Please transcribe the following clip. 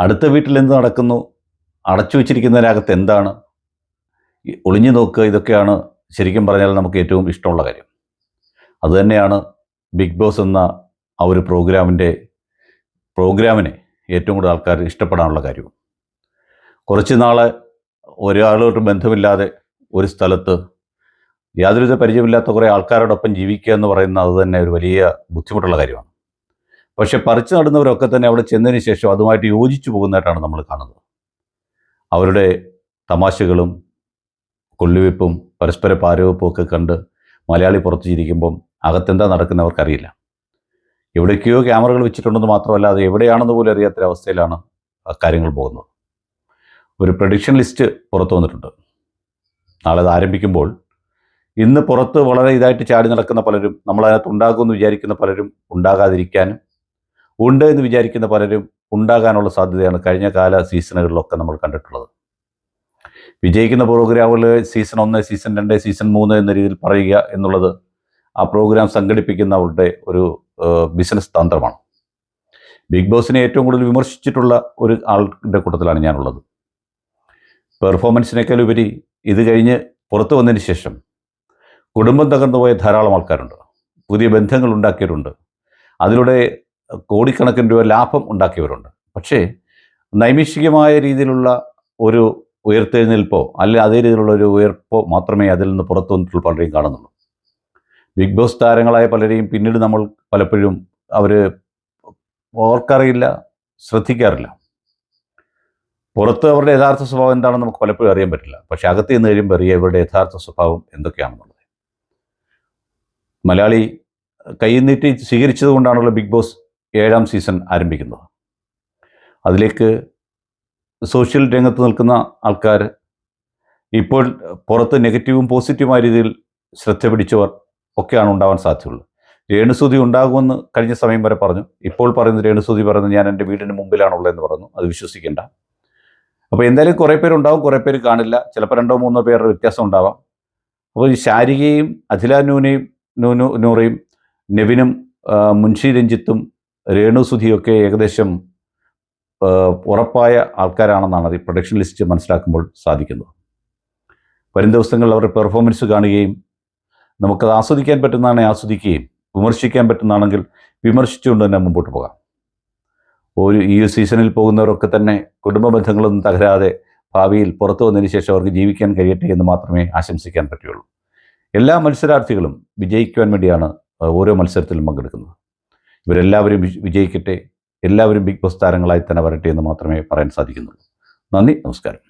അടുത്ത വീട്ടിൽ എന്ത് നടക്കുന്നു? അടച്ചു വെച്ചിരിക്കുന്നതിനകത്ത് എന്താണ്? ഒളിഞ്ഞു നോക്കുക ഇതൊക്കെയാണ് ശരിക്കും പറഞ്ഞാൽ നമുക്ക് ഏറ്റവും ഇഷ്ടമുള്ള കാര്യം. അതുതന്നെയാണ് ബിഗ് ബോസ് എന്ന ആ ഒരു പ്രോഗ്രാമിന്റെ പ്രോഗ്രാമിനെ ഏറ്റവും കൂടുതൽ ആൾക്കാർ ഇഷ്ടപ്പെടാനുള്ള കാര്യവും. കുറച്ച് നാൾ ഒരാളോട്ട് ബന്ധമില്ലാതെ ഒരു സ്ഥലത്ത് യാതൊരുവിധ പരിചയമില്ലാത്ത കുറേ ആൾക്കാരോടൊപ്പം ജീവിക്കുക എന്ന് പറയുന്ന അത് തന്നെ ഒരു വലിയ ബുദ്ധിമുട്ടുള്ള കാര്യമാണ്. പക്ഷെ പറിച്ചു നടുന്നവരൊക്കെ തന്നെ അവിടെ ചെന്നതിന് ശേഷം അതുമായിട്ട് യോജിച്ചു പോകുന്നതായിട്ടാണ് നമ്മൾ കാണുന്നത്. അവരുടെ തമാശകളും കൊള്ളിവെപ്പും പരസ്പര പാരവെപ്പും ഒക്കെ കണ്ട് മലയാളി പുറത്തു ചിരിക്കുമ്പം അകത്തെന്താ നടക്കുന്നവർക്കറിയില്ല എവിടേക്കോ ക്യാമറകൾ വെച്ചിട്ടുണ്ടെന്ന് മാത്രമല്ല അത് എവിടെയാണെന്ന് പോലും അറിയാത്തൊരവസ്ഥയിലാണ് കാര്യങ്ങൾ പോകുന്നത്. ഒരു പ്രഡിക്ഷൻ ലിസ്റ്റ് പുറത്തു വന്നിട്ടുണ്ട്. നാളെ അത് ആരംഭിക്കുമ്പോൾ ഇന്ന് പുറത്ത് വളരെ ഇതായിട്ട് ചാടി നടക്കുന്ന പലരും നമ്മളതിനകത്ത് ഉണ്ടാകുമെന്ന് വിചാരിക്കുന്ന പലരും ഉണ്ടാകാതിരിക്കാനും ഉണ്ട് എന്ന് വിചാരിക്കുന്ന പലരും ഉണ്ടാകാനുള്ള സാധ്യതയാണ് കഴിഞ്ഞ കാല സീസണുകളിലൊക്കെ നമ്മൾ കണ്ടിട്ടുള്ളത്. വിജയിക്കുന്ന പ്രോഗ്രാമുകൾ സീസൺ ഒന്ന് സീസൺ രണ്ട് സീസൺ മൂന്ന് എന്ന രീതിയിൽ പറയുക എന്നുള്ളത് ആ പ്രോഗ്രാം സംഘടിപ്പിക്കുന്നവരുടെ ഒരു ബിസിനസ് തന്ത്രമാണ്. ബിഗ് ബോസിനെ ഏറ്റവും കൂടുതൽ വിമർശിച്ചിട്ടുള്ള ഒരു ആളുടെ കൂട്ടത്തിലാണ് ഞാനുള്ളത്. പെർഫോമൻസിനേക്കാൾ ഉപരി ഇത് കഴിഞ്ഞ് പുറത്തു വന്നതിന് ശേഷം കുടുംബം തകർന്നു പോയ ധാരാളം ആൾക്കാരുണ്ട്. പുതിയ ബന്ധങ്ങൾ ഉണ്ടാക്കിയിട്ടുണ്ട് അതിലൂടെ കോടിക്കണക്കിന് രൂപ ലാഭം ഉണ്ടാക്കിയവരുണ്ട്. പക്ഷേ നൈമിഷികമായ രീതിയിലുള്ള ഒരു ഉയർത്തെഴുന്നേൽപ്പോ അല്ലെങ്കിൽ അതേ രീതിയിലുള്ള ഒരു ഉയർപ്പോ മാത്രമേ അതിൽ നിന്ന് പുറത്തു വന്നിട്ടുള്ള പലരെയും കാണുന്നുള്ളൂ. ബിഗ് ബോസ് താരങ്ങളായ പലരെയും പിന്നീട് നമ്മൾ പലപ്പോഴും അവർ ഓർക്കറിയില്ല ശ്രദ്ധിക്കാറില്ല. പുറത്ത് അവരുടെ യഥാർത്ഥ സ്വഭാവം എന്താണെന്ന് നമുക്ക് പലപ്പോഴും അറിയാൻ പറ്റില്ല. പക്ഷെ അകത്ത് നിന്ന് കഴിയുമ്പോൾ അറിയാം ഇവരുടെ യഥാർത്ഥ സ്വഭാവം എന്തൊക്കെയാണെന്നുള്ളത്. മലയാളി കൈ നീട്ടി സ്വീകരിച്ചത് കൊണ്ടാണല്ലോ ബിഗ് ബോസ് ഏഴാം സീസൺ ആരംഭിക്കുന്നത് അതിലേക്ക് സോഷ്യൽ രംഗത്ത് നിൽക്കുന്ന ആൾക്കാർ ഇപ്പോൾ പുറത്ത് നെഗറ്റീവും പോസിറ്റീവുമായ രീതിയിൽ ശ്രദ്ധ പിടിച്ചവർ ഒക്കെയാണ് ഉണ്ടാവാൻ സാധ്യതയുള്ളത്. രേണുസൂതി ഉണ്ടാകുമെന്ന് കഴിഞ്ഞ സമയം വരെ പറഞ്ഞു. ഇപ്പോൾ പറയുന്നത് രേണുസൂതി പറയുന്നത് ഞാൻ എന്റെ വീടിന് മുമ്പിലാണുള്ളതെന്ന് പറഞ്ഞു. അത് വിശ്വസിക്കേണ്ട. അപ്പോൾ എന്തായാലും കുറേ പേരുണ്ടാവും കുറേ പേര് കാണില്ല. ചിലപ്പോൾ രണ്ടോ മൂന്നോ പേരുടെ വ്യത്യാസം ഉണ്ടാവാം. അപ്പോൾ ഈ ശാരികയും അഖില നൂനയും നൂനു നൂറയും നെവിനും മുൻഷി രഞ്ജിത്തും രേണുസുധിയൊക്കെ ഏകദേശം ഉറപ്പായ ആൾക്കാരാണെന്നാണ് അത് പ്രൊഡക്ഷൻ ലിസ്റ്റ് മനസ്സിലാക്കുമ്പോൾ സാധിക്കുന്നത്. വരും ദിവസങ്ങളിൽ അവരുടെ പെർഫോമൻസ് കാണുകയും നമുക്കത് ആസ്വദിക്കാൻ പറ്റുന്നതാണെങ്കിൽ ആസ്വദിക്കുകയും വിമർശിക്കാൻ പറ്റുന്നതാണെങ്കിൽ വിമർശിച്ചുകൊണ്ട് തന്നെ മുമ്പോട്ട് പോകാം. ഒരു ഈ സീസണിൽ പോകുന്നവരൊക്കെ തന്നെ കുടുംബ ബന്ധങ്ങളൊന്നും തകരാതെ ഭാവിയിൽ പുറത്തു വന്നതിന് ശേഷം അവർക്ക് ജീവിക്കാൻ കഴിയട്ടെ എന്ന് മാത്രമേ ആശംസിക്കാൻ പറ്റുള്ളൂ എല്ലാ മത്സരാർത്ഥികളും വിജയിക്കുവാൻ വേണ്ടിയാണ് ഓരോ മത്സരത്തിലും പങ്കെടുക്കുന്നത്. ഇവരെല്ലാവരും വിജയിക്കട്ടെ. എല്ലാവരും ബിഗ് ബോസ് താരങ്ങളായി തന്നെ വരട്ടെ എന്ന് മാത്രമേ പറയാൻ സാധിക്കുന്നുള്ളൂ. നന്ദി നമസ്കാരം.